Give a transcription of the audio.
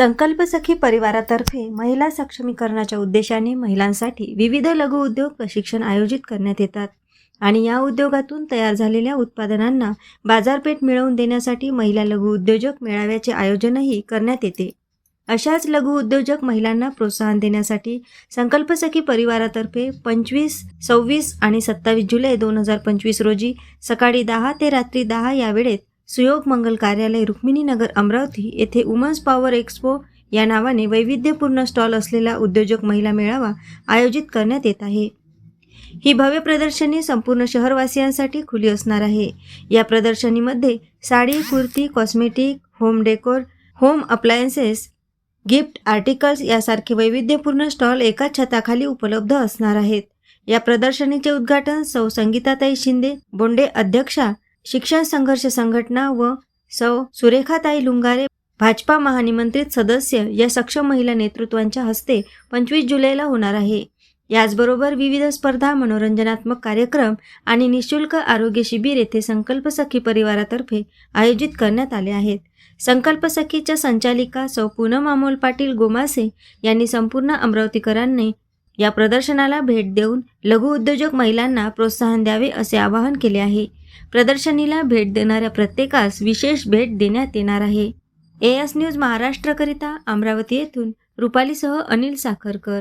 संकल्प सखी परिवारातर्फे महिला सक्षमीकरणाच्या उद्देशाने महिलांसाठी विविध लघु उद्योग प्रशिक्षण आयोजित करण्यात येतात. आणि या उद्योगातून तयार झालेल्या उत्पादनांना बाजारपेठ मिळवून देण्यासाठी महिला लघु उद्योजक मेळाव्याचे आयोजनही करण्यात येते. अशाच लघु उद्योजक महिलांना प्रोत्साहन देण्यासाठी संकल्प सखी परिवारातर्फे पंचवीस सव्वीस आणि सत्तावीस जुलै दोन हजार पंचवीस रोजी सकाळी दहा ते रात्री दहा या वेळेत सुयोग मंगल कार्यालय रुक्मिणीनगर अमरावती येथे वुमन्स पॉवर एक्स्पो या नावाने वैविध्यपूर्ण स्टॉल असलेला उद्योजक महिला मेळावा आयोजित करण्यात येत आहे. ही भव्य प्रदर्शनी संपूर्ण शहरवासियांसाठी खुली असणार आहे. या प्रदर्शनीमध्ये sari kurti cosmetic home decor home appliances gift articles यासारखे वैविध्यपूर्ण स्टॉल एकाच छताखाली उपलब्ध असणार आहेत. या प्रदर्शनीचे उद्घाटन सौ संगीताताई शिंदे बोंडे अध्यक्षा शिक्षण संघर्ष संघटना व सौ सुरेखाताई लुंगारे भाजपा महानिमंत्रित सदस्य या सक्षम महिला नेतृत्वांच्या हस्ते पंचवीस जुलैला होणार आहे. याचबरोबर विविध स्पर्धा मनोरंजनात्मक कार्यक्रम आणि निशुल्क आरोग्य शिबिर येथे संकल्प सखी परिवारातर्फे आयोजित करण्यात आले आहेत. संकल्प सखीच्या संचालिका सौ पूनम अमोल पाटील गोमासे यांनी संपूर्ण अमरावतीकरांनी या प्रदर्शनाला भेट देऊन लघु उद्योजक महिलांना प्रोत्साहन द्यावे असे आवाहन केले आहे. प्रदर्शनीला भेट देणाऱ्या प्रत्येकास विशेष भेट देण्यात येणार आहे. ए एस न्यूज महाराष्ट्रकरिता अमरावती येथून रुपालीसह अनिल साखरकर.